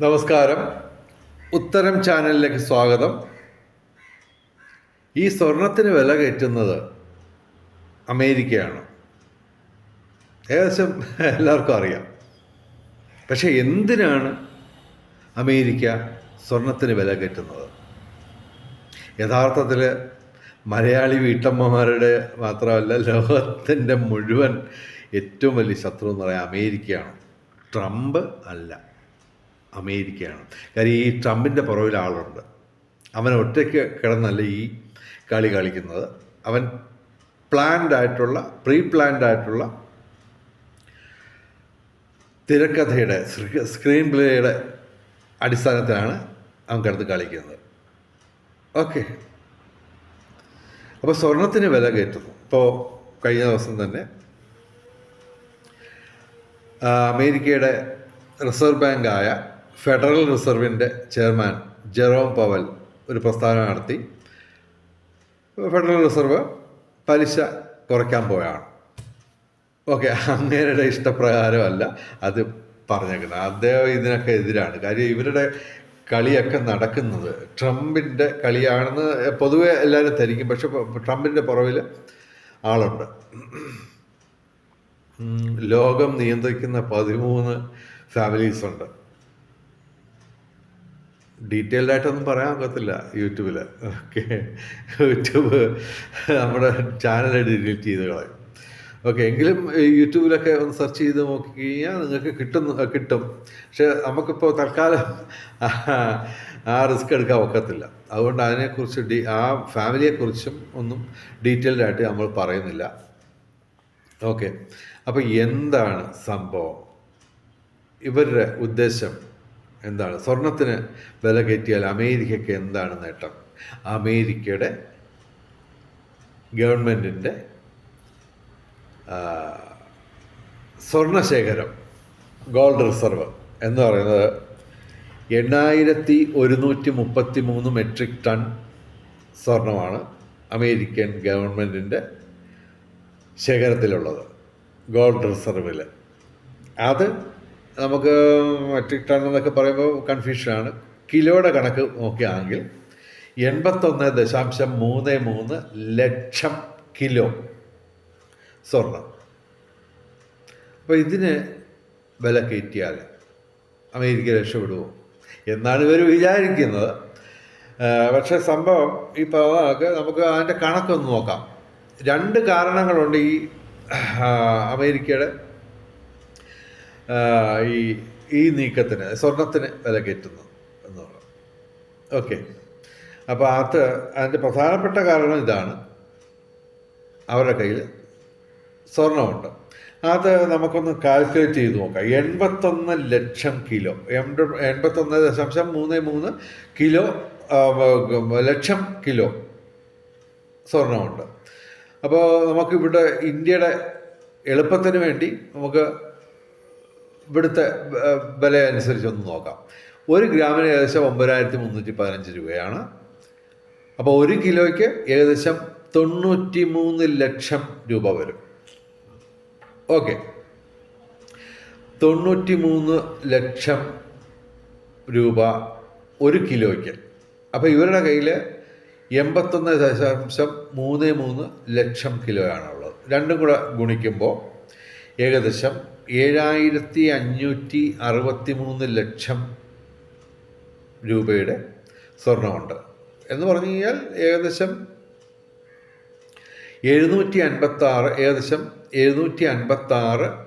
നമസ്കാരം. ഉത്തരം ചാനലിലേക്ക് സ്വാഗതം. ഈ സ്വർണത്തിന് വില കയറ്റുന്നത് അമേരിക്കയാണ്. ഏകദേശം എല്ലാവർക്കും അറിയാം. പക്ഷേ എന്തിനാണ് അമേരിക്ക സ്വർണത്തിന് വില കയറ്റുന്നത്? യഥാർത്ഥത്തിൽ മലയാളി വീട്ടമ്മമാരുടെ മാത്രമല്ല ലോകത്തിന്റെ മുഴുവൻ ഏറ്റവും വലിയ ശത്രു എന്ന് പറയാൻ അമേരിക്കയാണ്. ട്രംപ് അല്ല. അമേരിക്കയാണ്. കാര്യം ഈ ട്രംപിന്റെ പുറകിൽ ആളുണ്ട്. അവൻ ഒറ്റയ്ക്ക് കിടന്നല്ല ഈ കളി കളിക്കുന്നത്. അവൻ പ്ലാൻഡ് ആയിട്ടുള്ള പ്രീ പ്ലാൻഡ് ആയിട്ടുള്ള തിരക്കഥയുടെ സ്ക്രീൻ പ്ലേയുടെ അടിസ്ഥാനത്തിലാണ് അവൻ കിടന്ന് കളിക്കുന്നത്. ഓക്കെ അപ്പോൾ സ്വർണത്തിന് വില കയറ്റുന്നു. ഇപ്പോൾ കഴിഞ്ഞ ദിവസം തന്നെ അമേരിക്കയുടെ റിസർവ് ബാങ്കായ ഫെഡറൽ റിസർവിന്റെ ചെയർമാൻ ജെറോം പവൽ ഒരു പ്രസ്താവന നടത്തി. ഫെഡറൽ റിസർവ് പലിശ കുറയ്ക്കാൻ പോയാണ്. ഓക്കെ അങ്ങേരുടെ ഇഷ്ടപ്രകാരമല്ല അത് പറഞ്ഞേക്കുന്നത്. അദ്ദേഹം ഇതിനൊക്കെ എതിരാണ്. കാര്യം ഇവരുടെ കളിയൊക്കെ നടക്കുന്നത് ട്രംപിന്റെ കളിയാണെന്ന് പൊതുവെ എല്ലാവരും ധരിക്കും. പക്ഷെ ട്രംപിന്റെ പുറവിൽ ആളുണ്ട്. ലോകം നിയന്ത്രിക്കുന്ന പതിമൂന്ന് ഫാമിലീസ് ഉണ്ട്. ഡീറ്റെയിൽഡ് ആയിട്ടൊന്നും പറയാൻ ഒക്കത്തില്ല യൂട്യൂബിൽ ഓക്കെ. യൂട്യൂബ് നമ്മുടെ ചാനൽ ഡിലീറ്റ് ചെയ്ത് കളയും. ഓക്കെ എങ്കിലും യൂട്യൂബിലൊക്കെ ഒന്ന് സെർച്ച് ചെയ്ത് നോക്കി കഴിഞ്ഞാൽ നിങ്ങൾക്ക് കിട്ടുന്നു കിട്ടും. പക്ഷെ നമുക്കിപ്പോൾ തൽക്കാലം ആ റിസ്ക് എടുക്കാൻ ഒക്കത്തില്ല. അതുകൊണ്ട് അതിനെക്കുറിച്ച് ഡി ആ ഫാമിലിയെക്കുറിച്ചും ഒന്നും ഡീറ്റെയിൽഡ് ആയിട്ട് നമ്മൾ പറയുന്നില്ല. ഓക്കെ. അപ്പോൾ എന്താണ് സംഭവം? ഇവരുടെ ഉദ്ദേശം എന്താണ്? സ്വർണത്തിന് വില കയറ്റിയാൽ അമേരിക്കയ്ക്ക് എന്താണ് നേട്ടം? അമേരിക്കയുടെ ഗവൺമെന്റിന്റെ സ്വർണശേഖരം ഗോൾഡ് റിസർവ് എന്ന് പറയുന്നത് എണ്ണായിരത്തി ഒരുന്നൂറ്റി മുപ്പത്തി മൂന്ന് മെട്രിക് ടൺ സ്വർണമാണ് അമേരിക്കൻ ഗവൺമെന്റിന്റെ ശേഖരത്തിലുള്ളത് ഗോൾഡ് റിസർവിൽ അത് നമുക്ക് മെട്രിക് ടൺ എന്നൊക്കെ പറയുമ്പോൾ കൺഫ്യൂഷനാണ് കിലോയുടെ കണക്ക് നോക്കുകയാണെങ്കിൽ എൺപത്തൊന്ന് ദശാംശം മൂന്ന് മൂന്ന് ലക്ഷം കിലോ സ്വർണം അപ്പോൾ ഇതിന് വില കയറ്റിയാൽ അമേരിക്ക രക്ഷപ്പെടുമോ എന്നാണ് ഇവർ വിചാരിക്കുന്നത്. പക്ഷേ സംഭവം ഈ പറഞ്ഞതൊക്കെ നമുക്ക് അതിന്റെ കണക്കൊന്ന് നോക്കാം. രണ്ട് കാരണങ്ങളുണ്ട് ഈ അമേരിക്കയുടെ ഈ ഈ നീക്കത്തിന് സ്വർണത്തിന് വില കയറ്റുന്നു എന്നുള്ളത് ഓക്കെ അപ്പോൾ അത് അതിന്റെ പ്രധാനപ്പെട്ട കാരണം ഇതാണ്. അവരുടെ കയ്യിൽ സ്വർണമുണ്ട്. അത് നമുക്കൊന്ന് കാൽക്കുലേറ്റ് ചെയ്ത് നോക്കാം. എൺപത്തൊന്ന് ലക്ഷം കിലോ. എൺപ- എൺപത്തൊന്ന് ദശാംശം മൂന്ന് മൂന്ന് കിലോ ലക്ഷം കിലോ സ്വർണമുണ്ട്. അപ്പോൾ നമുക്കിവിടെ ഇന്ത്യയുടെ എളുപ്പത്തിന് വേണ്ടി നമുക്ക് ഇവിടുത്തെ വില അനുസരിച്ച് ഒന്ന് നോക്കാം. ഒരു ഗ്രാമിന് ഏകദേശം ഒമ്പതിനായിരത്തി മുന്നൂറ്റി പതിനഞ്ച് രൂപയാണ്. അപ്പോൾ ഒരു കിലോയ്ക്ക് ഏകദേശം തൊണ്ണൂറ്റി മൂന്ന് ലക്ഷം രൂപ വരും. ഓക്കെ. തൊണ്ണൂറ്റി മൂന്ന് ലക്ഷം രൂപ ഒരു കിലോയ്ക്ക്. അപ്പോൾ ഇവരുടെ കയ്യിൽ എൺപത്തൊന്ന് ദശാംശം മൂന്ന് മൂന്ന് ലക്ഷം കിലോയാണുള്ളത്. രണ്ടും കൂടെ ഗുണിക്കുമ്പോൾ ഏകദേശം ഏഴായിരത്തി അഞ്ഞൂറ്റി അറുപത്തി മൂന്ന് ലക്ഷം രൂപയുടെ സ്വർണമുണ്ട്. എന്ന് പറഞ്ഞു കഴിഞ്ഞാൽ ഏകദേശം എഴുന്നൂറ്റി അൻപത്തി ആറ് ഏകദേശം എഴുന്നൂറ്റി അൻപത്തി ആറ്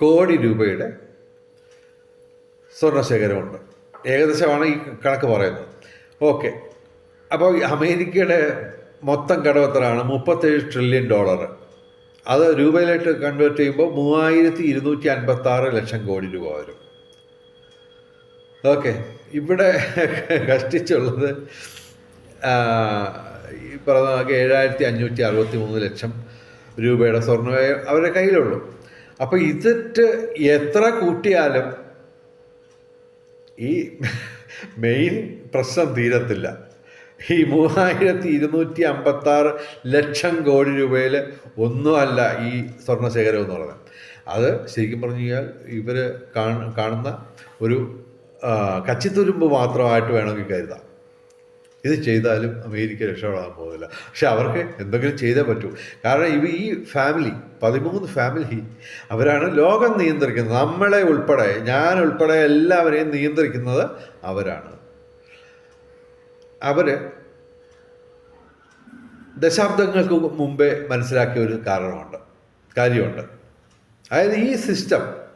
കോടി രൂപയുടെ സ്വർണശേഖരമുണ്ട് ഏകദേശമാണ് ഈ കണക്ക് പറയുന്നത്. ഓക്കെ. അപ്പോൾ അമേരിക്കയുടെ മൊത്തം കടവത്രമാണ് മുപ്പത്തേഴ് ട്രില്യൺ ഡോളർ അത് രൂപയിലായിട്ട് കൺവേർട്ട് ചെയ്യുമ്പോൾ മൂവായിരത്തി ഇരുന്നൂറ്റി അൻപത്തി ആറ് ലക്ഷം കോടി രൂപ വരും. ഓക്കെ ഇവിടെ കഷ്ടിച്ചുള്ളത് ഈ പറഞ്ഞ ഏഴായിരത്തി അഞ്ഞൂറ്റി അറുപത്തി മൂന്ന് ലക്ഷം രൂപയുടെ സ്വർണമേ അവരുടെ കയ്യിലുള്ളൂ. അപ്പോൾ ഇതിട്ട് എത്ര കൂട്ടിയാലും ഈ മെയിൻ പ്രശ്നം തീരത്തില്ല. ഈ മൂവായിരത്തി ഇരുന്നൂറ്റി അമ്പത്തി ആറ് ലക്ഷം കോടി രൂപയിൽ ഒന്നുമല്ല ഈ സ്വർണശേഖരം എന്ന് പറയുന്നത്. അത് ശരിക്കും പറഞ്ഞു കഴിഞ്ഞാൽ ഇവർ കാണുന്ന ഒരു കച്ചിത്തുരുമ്പ് മാത്രമായിട്ട് വേണമെങ്കിൽ കരുതാം. ഇത് ചെയ്താലും അമേരിക്ക രക്ഷപ്പെടാൻ പോകുന്നില്ല. പക്ഷെ അവർക്ക് എന്തെങ്കിലും ചെയ്തേ പറ്റൂ. കാരണം ഇവ ഈ ഫാമിലി പതിമൂന്ന് ഫാമിലി അവരാണ് ലോകം നിയന്ത്രിക്കുന്നത്. നമ്മളെ ഉൾപ്പെടെ ഞാൻ ഉൾപ്പെടെ എല്ലാവരെയും നിയന്ത്രിക്കുന്നത് അവരാണ്. അവർ ദശാബ്ദങ്ങൾക്ക് മുമ്പേ മനസ്സിലാക്കിയ ഒരു കാരണമുണ്ട് കാര്യമുണ്ട്. അതായത് ഈ system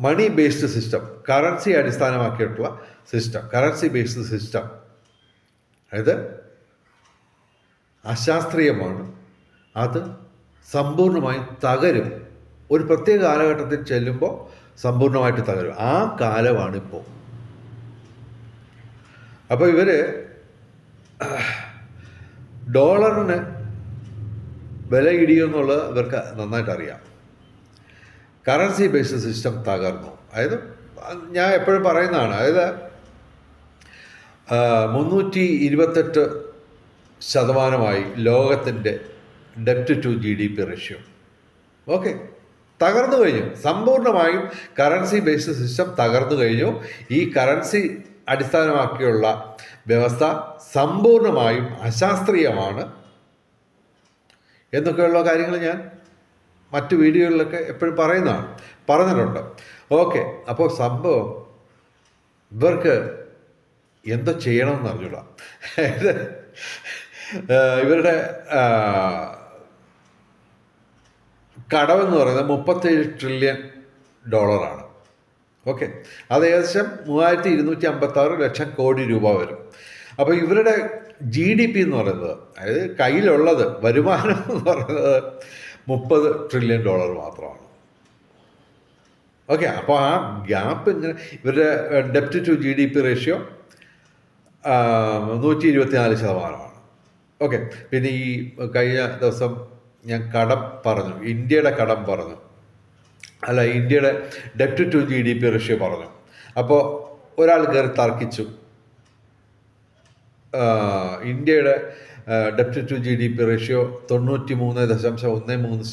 money based system currency അടിസ്ഥാനമാക്കിയിട്ടുള്ള system currency based system അതായത് അശാസ്ത്രീയമാണ് അത് സമ്പൂർണമായും തകരും. ഒരു പ്രത്യേക കാലഘട്ടത്തിൽ ചെല്ലുമ്പോൾ സമ്പൂർണമായിട്ട് തകരും. ആ കാലമാണിപ്പോൾ. അപ്പോൾ ഇവർ ഡോളറിന് വില ഇടിയുമെന്നുള്ളത് ഇവർക്ക് നന്നായിട്ട് അറിയാം. കറൻസി ബേസ്ഡ് സിസ്റ്റം തകർന്നു. അതായത് ഞാൻ എപ്പോഴും പറയുന്നതാണ് അതായത് മുന്നൂറ്റി ഇരുപത്തെട്ട് ശതമാനമായി ലോകത്തിന്റെ ഡെപ്റ്റ് to G D P ratio okay തകർന്നു കഴിഞ്ഞു. സമ്പൂർണമായും കറൻസി ബേസ്ഡ് സിസ്റ്റം തകർന്നു കഴിഞ്ഞു. ഈ കറൻസി അടിസ്ഥാനമാക്കിയുള്ള വ്യവസ്ഥ സമ്പൂർണമായും അശാസ്ത്രീയമാണ് എന്നൊക്കെയുള്ള കാര്യങ്ങൾ ഞാൻ മറ്റു വീഡിയോകളിലൊക്കെ എപ്പോഴും പറയുന്നതാണ് പറഞ്ഞിട്ടുണ്ട്. ഓക്കെ അപ്പോൾ സംഭവം ഇവർക്ക് എന്തോ ചെയ്യണമെന്ന് അറിഞ്ഞൂടാ. ഇവരുടെ കടമെന്ന് പറയുന്നത് മുപ്പത്തേഴ് ട്രില്യൺ ഡോളറാണ് ഓക്കെ. അത് ഏകദേശം മൂവായിരത്തി ഇരുന്നൂറ്റി അമ്പത്താറ് ലക്ഷം കോടി രൂപ വരും. അപ്പോൾ ഇവരുടെ ജി ഡി പി എന്ന് പറയുന്നത് അതായത് കയ്യിലുള്ളത് വരുമാനം എന്ന് പറയുന്നത് മുപ്പത് ട്രില്യൺ ഡോളർ മാത്രമാണ്. ഓക്കെ അപ്പോൾ ആ ഗ്യാപ്പ് ഇങ്ങനെ ഇവരുടെ ഡെപ്റ്റ് to G D P ratio നൂറ്റി ഇരുപത്തിനാല് ശതമാനമാണ്. ഓക്കെ പിന്നെ ഈ കഴിഞ്ഞ ദിവസം ഞാൻ കടം പറഞ്ഞു ഇന്ത്യയുടെ കടം പറഞ്ഞു. അല്ല ഇന്ത്യയുടെ ഡെപ്റ്റ് to G D P ratio പറഞ്ഞു. അപ്പോൾ ഒരാൾ കയറി തർക്കിച്ചു. ഇന്ത്യയുടെ ഡെപ്റ്റ് to G D P ratio തൊണ്ണൂറ്റി മൂന്ന് ദശാംശം ഒന്ന് മൂന്ന്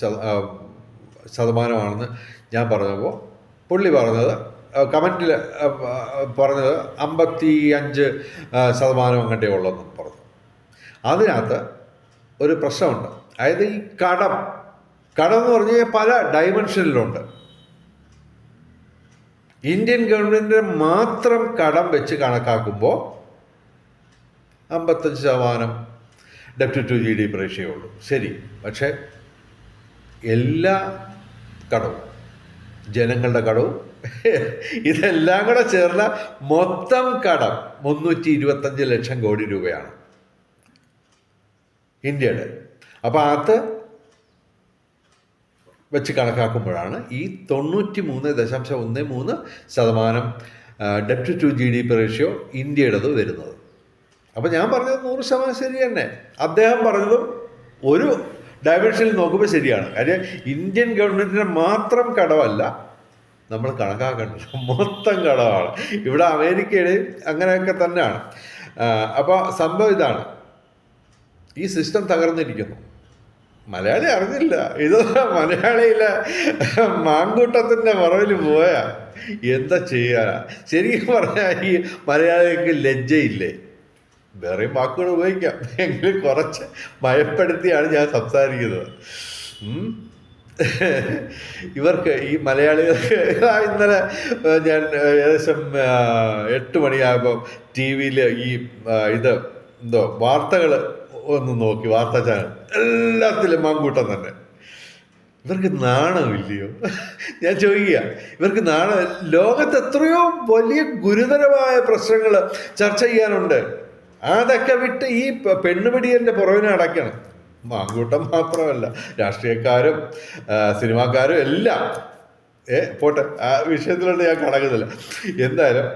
ശതമാനമാണെന്ന് ഞാൻ പറഞ്ഞപ്പോൾ പുള്ളി പറഞ്ഞത് കമന്റിൽ പറഞ്ഞത് അമ്പത്തി അഞ്ച് ശതമാനം അങ്ങോട്ടേ ഉള്ളതെന്ന് പറഞ്ഞു. അതിനകത്ത് ഒരു പ്രശ്നമുണ്ട്. അതായത് ഈ കടം കടം എന്ന് പറഞ്ഞു കഴിഞ്ഞാൽ പല ഡയമെൻഷനിലുണ്ട് ഇന്ത്യൻ ഗവൺമെന്റിന്റെ മാത്രം കടം വെച്ച് കണക്കാക്കുമ്പോൾ അമ്പത്തഞ്ച് ശതമാനം ഡെപ്റ്റ് to G D P ratio ഉള്ളൂ ശരി. പക്ഷേ എല്ലാ കടവും ജനങ്ങളുടെ കടവും ഇതെല്ലാം കൂടെ ചേർന്ന മൊത്തം കടം മുന്നൂറ്റി ഇരുപത്തഞ്ച് ലക്ഷം കോടി രൂപയാണ് ഇന്ത്യയുടെ. അപ്പോൾ അത് വെച്ച് കണക്കാക്കുമ്പോഴാണ് ഈ തൊണ്ണൂറ്റി മൂന്ന് ദശാംശം ഒന്ന് മൂന്ന് ശതമാനം ഡെപ്റ്റ് to G D P ratio ഇന്ത്യയുടേത് വരുന്നത്. അപ്പോൾ ഞാൻ പറഞ്ഞത് നൂറ് ശതമാനം ശരി തന്നെ. അദ്ദേഹം പറഞ്ഞതും ഒരു ഡയമെൻഷനിൽ നോക്കുമ്പോൾ ശരിയാണ്. കാര്യം ഇന്ത്യൻ ഗവൺമെന്റിന്റെ മാത്രം കടമല്ല നമ്മൾ കണക്കാക്കേണ്ടത് മൊത്തം കടമാണ്. ഇവിടെ അമേരിക്കയുടെ അങ്ങനെയൊക്കെ തന്നെയാണ്. അപ്പോൾ സംഭവം ഇതാണ്. ഈ സിസ്റ്റം തകർന്നിരിക്കുന്നു. മലയാളി അറിഞ്ഞില്ല. ഇത് മലയാളിയിലെ മാങ്കൂട്ടത്തിന്റെ മറവിൽ പോയാ. എന്താ ചെയ്യാ? ശരിക്കും പറഞ്ഞാൽ ഈ മലയാളികൾക്ക് ലജ്ജയില്ലേ? വേറെയും വാക്കുകൾ ഉപയോഗിക്കാം. എങ്കിലും കുറച്ച് ഭയപ്പെടുത്തിയാണ് ഞാൻ സംസാരിക്കുന്നത്. ഇവർക്ക് ഈ മലയാളികൾക്ക് ഇന്നലെ ഞാൻ ഏകദേശം എട്ട് മണിയാകുമ്പോൾ ടി വിയിൽ ഈ ഇത് എന്തോ വാർത്തകൾ ഒന്ന് നോക്കി വാർത്താ ചാനൽ. എല്ലാത്തിലും മാങ്കൂട്ടം തന്നെ. ഇവർക്ക് നാണമില്ലയോ ഞാൻ ചോദിക്കുക. ഇവർക്ക് നാണ? ലോകത്ത് എത്രയോ വലിയ ഗുരുതരമായ പ്രശ്നങ്ങൾ ചർച്ച ചെയ്യാനുണ്ട്. അതൊക്കെ വിട്ട് ഈ പെണ്ണുപിടിയന്റെ പുറവിനെ അടയ്ക്കണം. മാങ്കൂട്ടം മാത്രമല്ല രാഷ്ട്രീയക്കാരും സിനിമാക്കാരും എല്ലാം. ഏ പോട്ടെ ആ വിഷയത്തിലോട്ട് ഞാൻ കടക്കുന്നില്ല. എന്തായാലും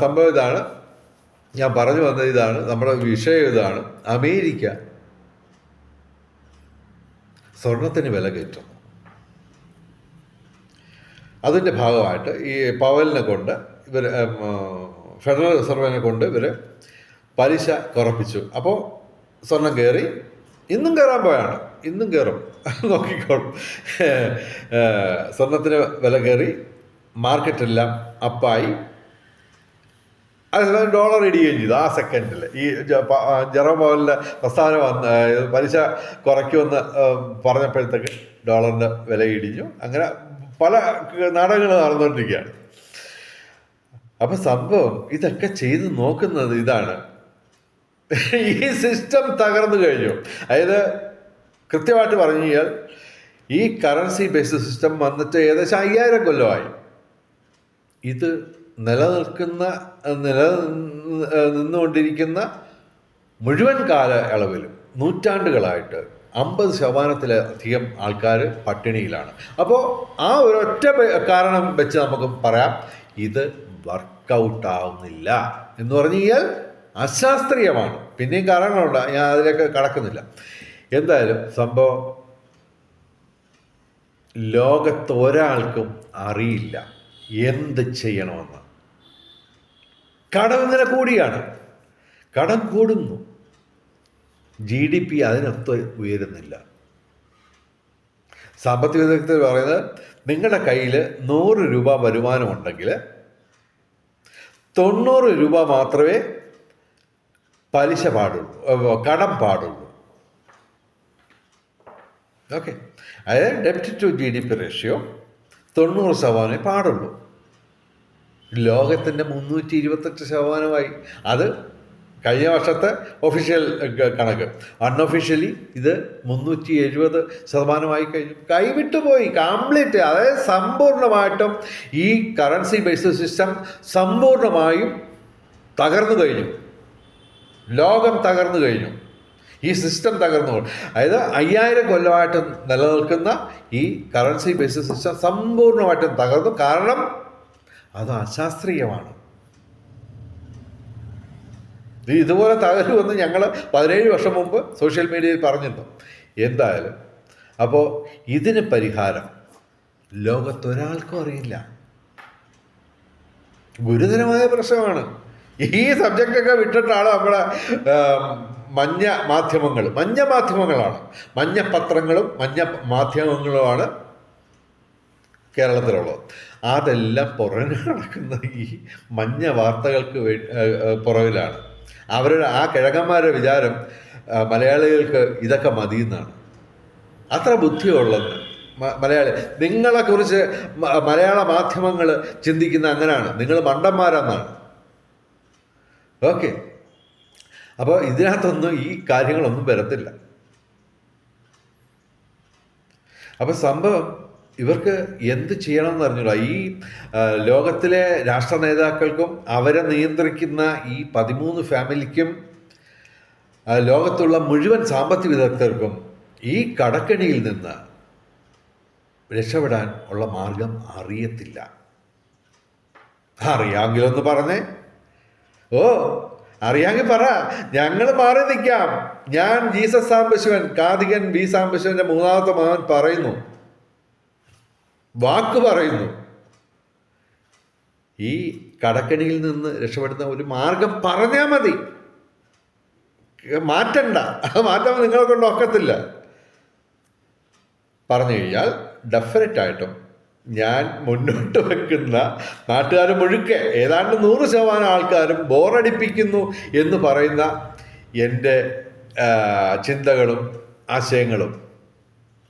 സംഭവം ഇതാണ്. ഞാൻ പറഞ്ഞു വന്നത് ഇതാണ് നമ്മുടെ വിഷയം ഇതാണ്. അമേരിക്ക സ്വർണത്തിന് വില കയറ്റുന്നു അതിന്റെ ഭാഗമായിട്ട് ഈ പവലിനെ കൊണ്ട് ഇവർ ഫെഡറൽ റിസർവിനെ കൊണ്ട് ഇവർ പലിശ കുറപ്പിച്ചു. അപ്പോൾ സ്വർണം കയറി ഇന്നും കയറാൻ പോയാണ്. ഇന്നും കയറും. നോക്കിക്കോളും. സ്വർണത്തിന് വില കയറി മാർക്കറ്റെല്ലാം അപ്പായി. അതേസമയം ഡോളർ ഇടിയുകയും ചെയ്തു ആ സെക്കൻഡിൽ ഈ പ്രസ്ഥാനം ജെറോ പവലിന്റെ പ്രസ്താവന വന്ന് പലിശ കുറയ്ക്കുമെന്ന് പറഞ്ഞപ്പോഴത്തേക്ക് ഡോളറിന്റെ വില ഇടിഞ്ഞു. അങ്ങനെ പല നാടകങ്ങൾ നടന്നുകൊണ്ടിരിക്കുകയാണ്. അപ്പൊ സംഭവം ഇതൊക്കെ ചെയ്ത് നോക്കുന്നത് ഇതാണ്. ഈ സിസ്റ്റം തകർന്നു കഴിഞ്ഞു. അതായത് കൃത്യമായിട്ട് പറഞ്ഞു കഴിഞ്ഞാൽ ഈ കറൻസി ബേസ്ഡ് സിസ്റ്റം വന്നിട്ട് ഏകദേശം അയ്യായിരം കൊല്ലമായി. ഇത് നിലനിൽക്കുന്ന നില നിന്നുകൊണ്ടിരിക്കുന്ന മുഴുവൻ കാലയളവിലും നൂറ്റാണ്ടുകളായിട്ട് അമ്പത് ശതമാനത്തിലധികം ആൾക്കാർ പട്ടിണിയിലാണ്. അപ്പോൾ ആ ഒരൊറ്റ കാരണം വെച്ച് നമുക്ക് പറയാം ഇത് വർക്കൗട്ട് ആവുന്നില്ല എന്ന് പറഞ്ഞു കഴിഞ്ഞാൽ അശാസ്ത്രീയമാണ്. പിന്നെയും കാരണങ്ങളുണ്ട് ഞാൻ അതിലേക്ക് കടക്കുന്നില്ല. എന്തായാലും സംഭവം ലോകത്ത് ഒരാൾക്കും അറിയില്ല എന്ത് ചെയ്യണമെന്ന്. കടം ഇങ്ങനെ കൂടിയാണ്. കടം കൂടുന്നു. ജി ഡി പി അതിനൊത്ത് ഉയരുന്നില്ല. സാമ്പത്തിക വിദഗ്ധർ പറയുന്നത് നിങ്ങളുടെ കയ്യിൽ നൂറ് രൂപ വരുമാനമുണ്ടെങ്കിൽ തൊണ്ണൂറ് രൂപ മാത്രമേ പലിശ പാടുള്ളൂ. കടം പാടുള്ളൂ. ഓക്കെ. അതായത് ഡെപ്റ്റ് to G D P ratio തൊണ്ണൂറ് ശതമാനമേ പാടുള്ളൂ. ലോകത്തിന്റെ മുന്നൂറ്റി ഇരുപത്തെട്ട് ശതമാനമായി. അത് കഴിഞ്ഞ വർഷത്തെ ഒഫീഷ്യൽ കണക്ക്. അൺഒഫീഷ്യലി ഇത് മുന്നൂറ്റി എഴുപത് ശതമാനമായി കഴിഞ്ഞു. കൈവിട്ടുപോയി കംപ്ലീറ്റ് അതായത് സമ്പൂർണമായിട്ടും ഈ കറൻസി ബേസ്ഡ് സിസ്റ്റം സമ്പൂർണമായും തകർന്നു കഴിഞ്ഞു. ലോകം തകർന്നു കഴിഞ്ഞു. ഈ സിസ്റ്റം തകർന്നു അതായത് അയ്യായിരം കൊല്ലമായിട്ട് നിലനിൽക്കുന്ന ഈ കറൻസി ബേസ്ഡ് സിസ്റ്റം സമ്പൂർണമായിട്ടും തകർന്നു. കാരണം അത് അശാസ്ത്രീയമാണ്. ഇതുപോലെ തകരുമെന്ന് ഞങ്ങൾ പതിനേഴ് വർഷം മുമ്പ് സോഷ്യൽ മീഡിയയിൽ പറഞ്ഞിരുന്നു. എന്തായാലും അപ്പോൾ ഇതിന് പരിഹാരം ലോകത്തൊരാൾക്കും അറിയില്ല. ഗുരുതരമായ പ്രശ്നമാണ്. ഈ സബ്ജക്റ്റൊക്കെ വിട്ടിട്ടാണ് നമ്മുടെ മഞ്ഞ മാധ്യമങ്ങൾ മഞ്ഞ മാധ്യമങ്ങളാണ്. മഞ്ഞ പത്രങ്ങളും മഞ്ഞ മാധ്യമങ്ങളുമാണ് കേരളത്തിലുള്ളത് അതെല്ലാം പുറകെ നടക്കുന്ന ഈ മഞ്ഞ വാർത്തകൾക്ക് വേ പുറകിലാണ്. അവരുടെ ആ കിഴക്കന്മാരുടെ വിചാരം മലയാളികൾക്ക് ഇതൊക്കെ മതി എന്നാണ് അത്ര ബുദ്ധിയുള്ളത് മലയാളി നിങ്ങളെക്കുറിച്ച് മലയാള മാധ്യമങ്ങൾ ചിന്തിക്കുന്ന അങ്ങനെയാണ് നിങ്ങൾ മണ്ടന്മാരെന്നാണ്. ഓക്കെ. അപ്പോൾ ഇതിനകത്തൊന്നും ഈ കാര്യങ്ങളൊന്നും വരത്തില്ല. അപ്പോൾ സംഭവം ഇവർക്ക് എന്ത് ചെയ്യണം എന്ന് അറിഞ്ഞൂടാ? ഈ ലോകത്തിലെ രാഷ്ട്ര നേതാക്കൾക്കും അവരെ നിയന്ത്രിക്കുന്ന ഈ പതിമൂന്ന് ഫാമിലിക്കും ലോകത്തുള്ള മുഴുവൻ സാമ്പത്തിക വിദഗ്ധർക്കും ഈ കടക്കണിയിൽ നിന്ന് രക്ഷപ്പെടാൻ ഉള്ള മാർഗം അറിയത്തില്ല. അറിയാമെങ്കിലൊന്ന് പറഞ്ഞേ. ഓ അറിയാമെങ്കിൽ പറ. ഞങ്ങൾ മാറി നിൽക്കാം. ഞാൻ ജീസസ് സാംബശിവൻ കാതികൻ ബി സാംബശിവന്റെ മൂന്നാമത്തെ മകൻ പറയുന്നു. വാക്ക് പറയുന്നു. ഈ കടക്കണിയിൽ നിന്ന് രക്ഷപ്പെടുന്ന ഒരു മാർഗം പറഞ്ഞാൽ മതി. മാറ്റണ്ട. അത് മാറ്റാൻ നിങ്ങളെ കൊണ്ട് ഒക്കത്തില്ല. പറഞ്ഞു കഴിഞ്ഞാൽ ഡെഫിനറ്റ് ആയിട്ടും ഞാൻ മുന്നോട്ട് വെക്കുന്ന നാട്ടുകാർ മുഴുക്കെ ഏതാണ്ട് നൂറ് ശതമാനം ആൾക്കാരും ബോറടിപ്പിക്കുന്നു എന്ന് പറയുന്ന എന്റെ ചിന്തകളും ആശയങ്ങളും.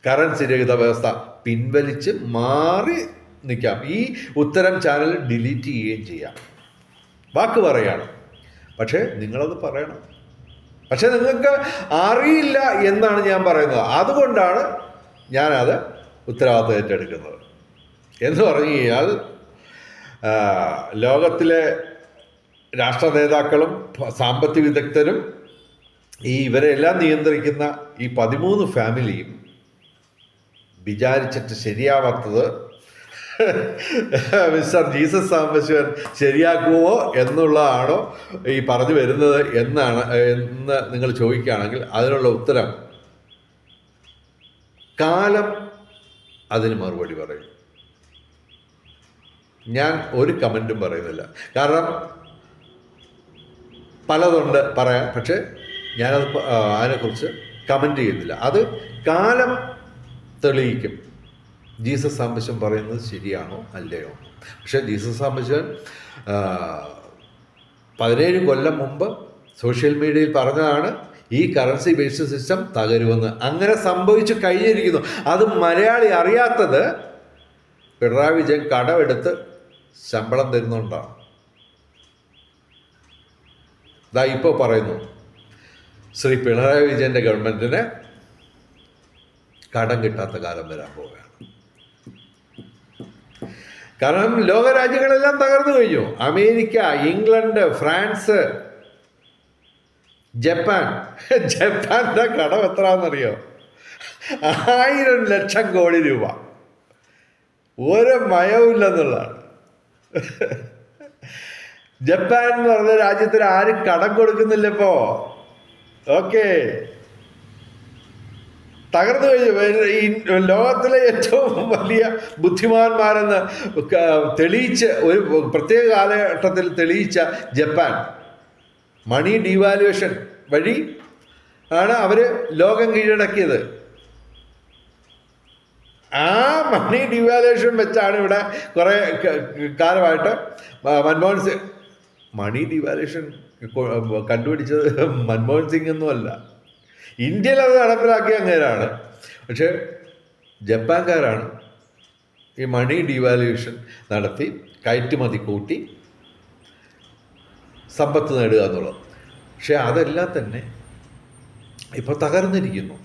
കറൻസി രഹിത വ്യവസ്ഥ. പിൻവലിച്ച് മാറി നിൽക്കാം. ഈ ഉത്തരം ചാനൽ ഡിലീറ്റ് ചെയ്യുകയും ചെയ്യാം. വാക്ക് പറയാണ്. പക്ഷേ നിങ്ങളത് പറയണം. പക്ഷെ നിങ്ങൾക്ക് അറിയില്ല എന്നാണ് ഞാൻ പറയുന്നത്. അതുകൊണ്ടാണ് ഞാനത് ഉത്തരവാദിത്വം ഏറ്റെടുക്കുന്നത്. എന്ന് പറഞ്ഞു കഴിഞ്ഞാൽ ലോകത്തിലെ രാഷ്ട്ര നേതാക്കളും സാമ്പത്തിക വിദഗ്ധരും ഈ ഇവരെല്ലാം നിയന്ത്രിക്കുന്ന ഈ പതിമൂന്ന് ഫാമിലിയും വിചാരിച്ചിട്ട് ശരിയാവാത്തത് മിസ്റ്റർ ജീസസ് സാംബശിവൻ ശരിയാക്കുമോ എന്നുള്ളതാണോ ഈ പറഞ്ഞു വരുന്നത് എന്നാണ് എന്ന് നിങ്ങൾ ചോദിക്കുകയാണെങ്കിൽ അതിനുള്ള ഉത്തരം കാലം അതിന് മറുപടി പറയും ഞാൻ ഒരു കമന്റും പറയുന്നില്ല. കാരണം പലതുണ്ട് പറയാൻ പക്ഷേ ഞാനത് അതിനെക്കുറിച്ച് കമന്റ് ചെയ്യുന്നില്ല. അത് കാലം തെളിയിക്കും. ജീസസ് സാമ്പശൻ പറയുന്നത് ശരിയാണോ അല്ലയോ? പക്ഷേ ജീസസ് സാമ്പശൻ പതിനേഴ് കൊല്ലം മുമ്പ് സോഷ്യൽ മീഡിയയിൽ പറഞ്ഞതാണ് ഈ കറൻസി ബേസ്ഡ് സിസ്റ്റം തകരുമെന്ന്. അങ്ങനെ സംഭവിച്ചു കഴിഞ്ഞിരിക്കുന്നു. അത് മലയാളി അറിയാത്തത് പിണറായി വിജയൻ കടമെടുത്ത് ശമ്പളം തരുന്നുണ്ടാണ്. ഇതാ ഇപ്പോൾ പറയുന്നു ശ്രീ പിണറായി വിജയന്റെ ഗവൺമെന്റിന് കടം കിട്ടാത്ത കാലം വരാൻ പോവുകയാണ്. കാരണം ലോകരാജ്യങ്ങളെല്ലാം തകർന്നു കഴിഞ്ഞു. America England France Japan. ജപ്പാന്റെ കടം എത്രയാണെന്നറിയോ? ആയിരം ലക്ഷം കോടി രൂപ. ഒരു മയവുമില്ലെന്നുള്ളതാണ് ജപ്പാൻ എന്ന് പറഞ്ഞ രാജ്യത്തിന് ആരും കടം കൊടുക്കുന്നില്ല ഇപ്പോ ഓക്കെ. തകർന്നു കഴിഞ്ഞു. ഈ ലോകത്തിലെ ഏറ്റവും വലിയ ബുദ്ധിമാന്മാരെന്ന് തെളിയിച്ച് ഒരു പ്രത്യേക കാലഘട്ടത്തിൽ തെളിയിച്ച ജപ്പാൻ. മണി ഡീവാലുവേഷൻ വഴി ആണ് അവർ ലോകം കീഴടക്കിയത്. ആ മണി ഡിവാലുവേഷൻ വെച്ചാണ് ഇവിടെ കുറേ കാലമായിട്ട് മൻമോഹൻ സിംഗ് മണി ഡിവാലുവേഷൻ കണ്ടുപിടിച്ചത് മൻമോഹൻ സിംഗ് ഒന്നുമല്ല. ഇന്ത്യയിൽ അത് നടപ്പിലാക്കിയ അങ്ങേരാണ്. പക്ഷേ ജപ്പാൻകാരാണ് ഈ മണി ഡിവാലുവേഷൻ നടത്തി കയറ്റുമതി കൂട്ടി സമ്പത്ത് നേടുക എന്നുള്ളത്. പക്ഷേ അതെല്ലാം തന്നെ ഇപ്പോൾ തകർന്നിരിക്കുന്നു.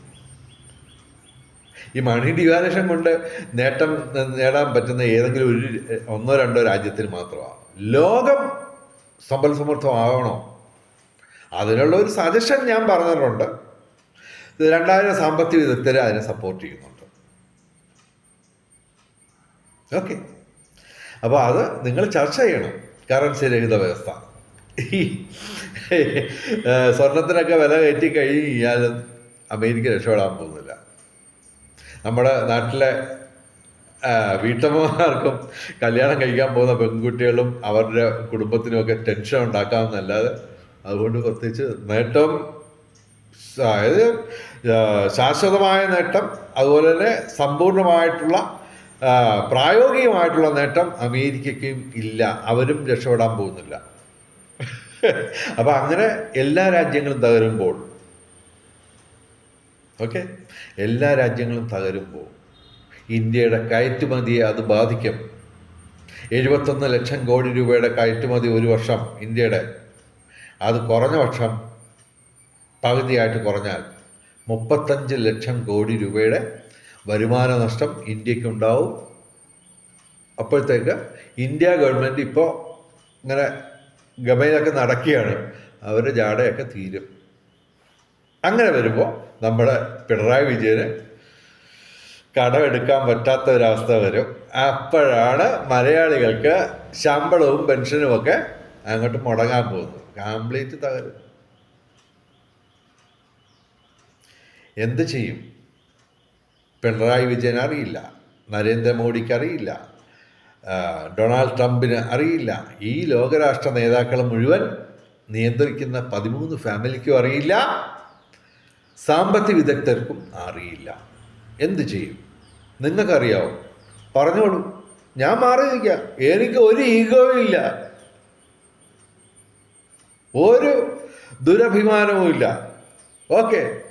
ഈ മണി ഡിവാലുവേഷൻ കൊണ്ട് നേട്ടം നേടാൻ പറ്റുന്ന ഏതെങ്കിലും ഒരു ഒന്നോ രണ്ടോ രാജ്യത്തിന് മാത്രമാണ് ലോകം സമ്പൽ സമൃദ്ധമാകണോ? അതിനുള്ള ഒരു സജഷൻ ഞാൻ പറഞ്ഞിട്ടുണ്ട്. രണ്ടായിരം സാമ്പത്തിക വിദഗ്ധരെ അതിനെ സപ്പോർട്ട് ചെയ്യുന്നുണ്ട്. ഓക്കെ അപ്പോൾ അത് നിങ്ങൾ ചർച്ച ചെയ്യണം. കറൻസി രഹിത വ്യവസ്ഥ. സ്വർണത്തിനൊക്കെ വില കയറ്റി കഴിഞ്ഞാൽ അമേരിക്ക രക്ഷപ്പെടാൻ പോകുന്നില്ല. നമ്മുടെ നാട്ടിലെ വീട്ടമ്മമാർക്കും കല്യാണം കഴിക്കാൻ പോകുന്ന പെൺകുട്ടികളും അവരുടെ കുടുംബത്തിനുമൊക്കെ ടെൻഷൻ ഉണ്ടാക്കാമെന്നല്ലാതെ അതുകൊണ്ട് പ്രത്യേകിച്ച് നേട്ടം അതായത് ശാശ്വതമായ നേട്ടം അതുപോലെ തന്നെ സമ്പൂർണമായിട്ടുള്ള പ്രായോഗികമായിട്ടുള്ള നേട്ടം അമേരിക്കയ്ക്കും ഇല്ല. അവരും രക്ഷപ്പെടാൻ പോകുന്നില്ല. അപ്പം അങ്ങനെ എല്ലാ രാജ്യങ്ങളും തകരുമ്പോൾ ഓക്കെ? എല്ലാ രാജ്യങ്ങളും തകരുമ്പോൾ ഇന്ത്യയുടെ കയറ്റുമതിയെ അത് ബാധിക്കും. എഴുപത്തൊന്ന് ലക്ഷം കോടി രൂപയുടെ കയറ്റുമതി ഒരു വർഷം ഇന്ത്യയുടെ. അത് കുറഞ്ഞ പക്ഷം പകുതിയായിട്ട് കുറഞ്ഞാൽ മുപ്പത്തഞ്ച് ലക്ഷം കോടി രൂപയുടെ വരുമാന നഷ്ടം ഇന്ത്യക്കുണ്ടാവും അപ്പോഴത്തേക്ക് ഇന്ത്യ ഗവൺമെന്റ് ഇപ്പോൾ ഇങ്ങനെ ഗമയിലൊക്കെ നടക്കുകയാണ്. അവരുടെ ജാടയൊക്കെ തീരും. അങ്ങനെ വരുമ്പോൾ നമ്മുടെ പിണറായി വിജയന് കടമെടുക്കാൻ പറ്റാത്ത ഒരവസ്ഥ വരും. അപ്പോഴാണ് മലയാളികൾക്ക് ശമ്പളവും പെൻഷനും ഒക്കെ അങ്ങോട്ട് മുടങ്ങാൻ പോകുന്നത്. കംപ്ലീറ്റ് തകരും. എന്ത് ചെയ്യും? പിണറായി വിജയൻ അറിയില്ല. നരേന്ദ്രമോദിക്ക് അറിയില്ല. ഡൊണാൾഡ് ട്രംപിന് അറിയില്ല. ഈ ലോകരാഷ്ട്ര നേതാക്കൾ മുഴുവൻ നിയന്ത്രിക്കുന്ന പതിമൂന്ന് ഫാമിലിക്കും അറിയില്ല. സാമ്പത്തിക വിദഗ്ധർക്കും അറിയില്ല. എന്ത് ചെയ്യും? നിങ്ങൾക്കറിയാവോ? പറഞ്ഞോളൂ. ഞാൻ മാറി നിൽക്കാം എനിക്ക് ഒരു ഈഗോയും ഇല്ല. ഒരു ദുരഭിമാനവും ഇല്ല. ഓക്കെ.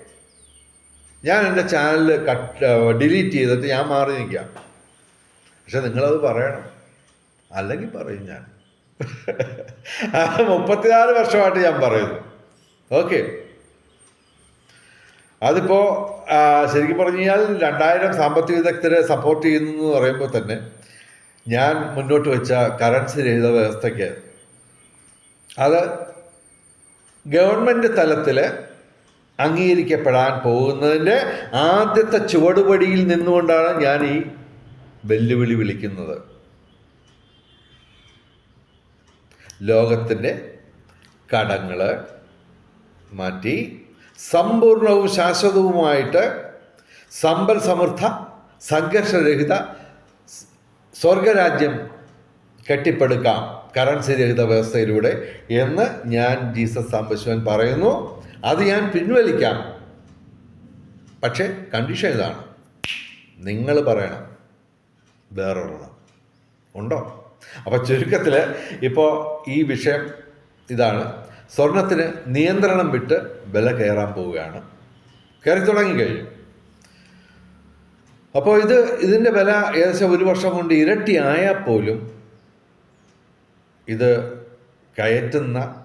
ഞാൻ എന്റെ ചാനൽ കട്ട് ഡിലീറ്റ് ചെയ്തിട്ട് ഞാൻ മാറി നിൽക്കാം. പക്ഷെ നിങ്ങളത് പറയണം. അല്ലെങ്കിൽ പറയും ഞാൻ. മുപ്പത്തിനാല് വർഷമായിട്ട് ഞാൻ പറയുന്നു. ഓക്കെ. അതിപ്പോൾ ശരിക്കും പറഞ്ഞു കഴിഞ്ഞാൽ രണ്ടായിരം സാമ്പത്തിക വിദഗ്ധരെ സപ്പോർട്ട് ചെയ്യുന്നു എന്ന് പറയുമ്പോൾ തന്നെ ഞാൻ മുന്നോട്ട് വെച്ച കറൻസി രഹിത വ്യവസ്ഥയ്ക്ക് അത് ഗവൺമെന്റ് തലത്തിൽ അംഗീകരിക്കപ്പെടാൻ പോകുന്നതിന്റെ ആദ്യത്തെ ചുവടുപടിയിൽ നിന്നുകൊണ്ടാണ് ഞാൻ ഈ വെല്ലുവിളി വിളിക്കുന്നത്. ലോകത്തിന്റെ കടങ്ങൾ മാറ്റി സമ്പൂർണവും ശാശ്വതവുമായിട്ട് സമ്പൽ സമൃദ്ധ സംഘർഷരഹിത സ്വർഗരാജ്യം കെട്ടിപ്പടുക്കാം കറൻസി രഹിത വ്യവസ്ഥയിലൂടെ എന്ന് ഞാൻ ജീസസ് സാംബശിവൻ പറയുന്നു. അത് ഞാൻ പിൻവലിക്കാം. പക്ഷേ കണ്ടീഷൻ ഇതാണ്. നിങ്ങൾ പറയണം. വേറൊരെണ്ണം. ഉണ്ടോ? അപ്പോൾ ചുരുക്കത്തിൽ ഇപ്പോൾ ഈ വിഷയം ഇതാണ്. സ്വർണത്തിന് നിയന്ത്രണം വിട്ട് വില കയറാൻ പോവുകയാണ്. കയറി തുടങ്ങിക്കഴിഞ്ഞു അപ്പോൾ ഇത് ഇതിന്റെ വില ഏകദേശം ഒരു വർഷം കൊണ്ട് ഇരട്ടിയായാൽ പോലും ഇത് കയറ്റുന്ന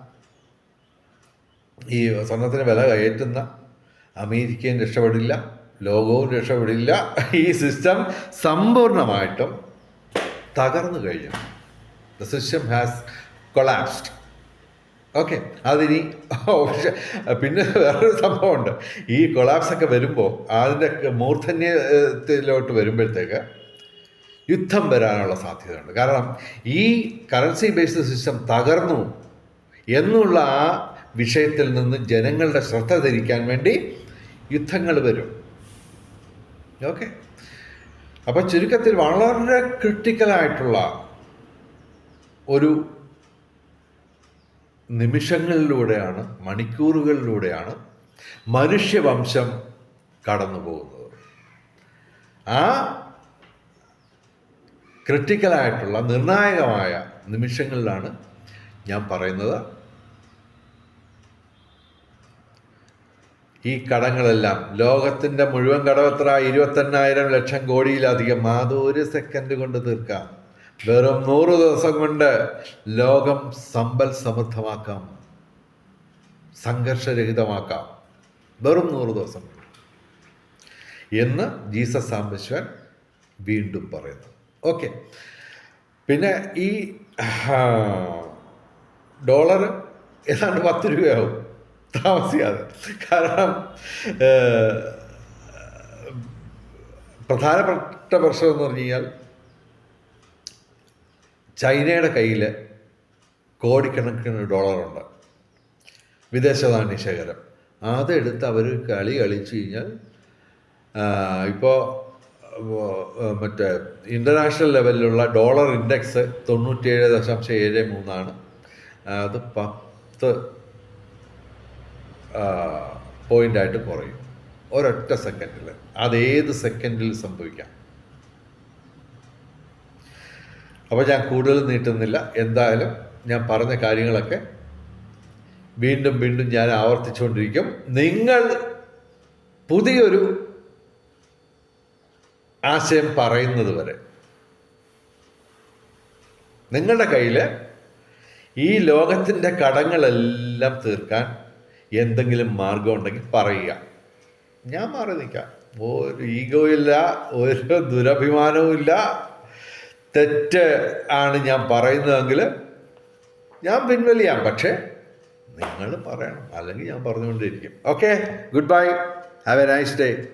ഈ സ്വർണത്തിന് വില കയറ്റുന്ന അമേരിക്കയും രക്ഷപ്പെടില്ല ലോകവും രക്ഷപ്പെടില്ല. ഈ സിസ്റ്റം സമ്പൂർണമായിട്ടും തകർന്നു കഴിഞ്ഞു. The system has collapsed okay അതിനി പിന്നെ വേറൊരു സംഭവമുണ്ട്. ഈ കൊളാപ്സ് ഒക്കെ വരുമ്പോൾ അതിന്റെ മൂർധന്യത്തിലോട്ട് വരുമ്പോഴത്തേക്ക് യുദ്ധം വരാനുള്ള സാധ്യതയുണ്ട്. കാരണം ഈ കറൻസി ബേസ്ഡ് സിസ്റ്റം തകർന്നു. എന്നുള്ള ആ വിഷയത്തിൽ നിന്ന് ജനങ്ങളുടെ ശ്രദ്ധ തിരിക്കാൻ വേണ്ടി യുദ്ധങ്ങൾ വരും. ഓക്കെ? അപ്പോൾ ചുരുക്കത്തിൽ വളരെ ക്രിട്ടിക്കലായിട്ടുള്ള ഒരു നിമിഷങ്ങളിലൂടെയാണ് മണിക്കൂറുകളിലൂടെയാണ് മനുഷ്യവംശം കടന്നു പോകുന്നത് ആ ക്രിട്ടിക്കലായിട്ടുള്ള നിർണായകമായ നിമിഷങ്ങളിലാണ് ഞാൻ പറയുന്നത്. ഈ കടങ്ങളെല്ലാം ലോകത്തിന്റെ മുഴുവൻ കടവത്ര ഇരുപത്തെണ്ണായിരം ലക്ഷം കോടിയിലധികം. അത് ഒരു സെക്കൻഡ് കൊണ്ട് തീർക്കാം. വെറും നൂറ് ദിവസം കൊണ്ട് ലോകം സമ്പൽ സമൃദ്ധമാക്കാം. സംഘർഷരഹിതമാക്കാം. വെറും നൂറ് ദിവസം എന്ന് ജീസസ് സാംബശ്വൻ വീണ്ടും പറയുന്നു. ഓക്കെ. പിന്നെ ഈ ഡോളർ ഏതാണ്ട് പത്ത് രൂപയാവും. താമസിയാതെ. കാരണം പ്രധാനപ്പെട്ട പ്രശ്നം എന്ന് പറഞ്ഞു കഴിഞ്ഞാൽ ചൈനയുടെ കയ്യിൽ കോടിക്കണക്കിന് ഡോളറുണ്ട്. വിദേശ നാണ്യ ശേഖരം. അതെടുത്ത് അവർ കളി കളിച്ചു കഴിഞ്ഞാൽ ഇപ്പോൾ മറ്റേ ഇന്റർനാഷണൽ ലെവലിലുള്ള ഡോളർ ഇൻഡെക്സ് തൊണ്ണൂറ്റിയേഴ് ദശാംശം ഏഴ് മൂന്നാണ്. അത് പത്ത് പോയിന്റായിട്ട് കുറയും. ഒരൊറ്റ സെക്കൻഡിൽ അതേത് സെക്കൻഡിൽ സംഭവിക്കാം? അപ്പോൾ ഞാൻ കൂടുതൽ നീട്ടുന്നില്ല. എന്തായാലും ഞാൻ പറഞ്ഞ കാര്യങ്ങളൊക്കെ വീണ്ടും വീണ്ടും ഞാൻ ആവർത്തിച്ചുകൊണ്ടിരിക്കും. നിങ്ങൾ പുതിയൊരു ആശയം പറയുന്നത് വരെ നിങ്ങളുടെ കയ്യിൽ ഈ ലോകത്തിന്റെ കടങ്ങളെല്ലാം തീർക്കാൻ എന്തെങ്കിലും മാർഗം ഉണ്ടെങ്കിൽ പറയുക. ഞാൻ മാറി നിൽക്കാം. ഒരു ഈഗോ ഇല്ല ഒരു ദുരഭിമാനവും ഇല്ല. തെറ്റ് ആണ് ഞാൻ പറയുന്നതെങ്കിൽ ഞാൻ പിൻവലിയാം. പക്ഷേ നിങ്ങൾ പറയണം. അല്ലെങ്കിൽ ഞാൻ പറഞ്ഞുകൊണ്ടിരിക്കും. Okay good bye have a nice day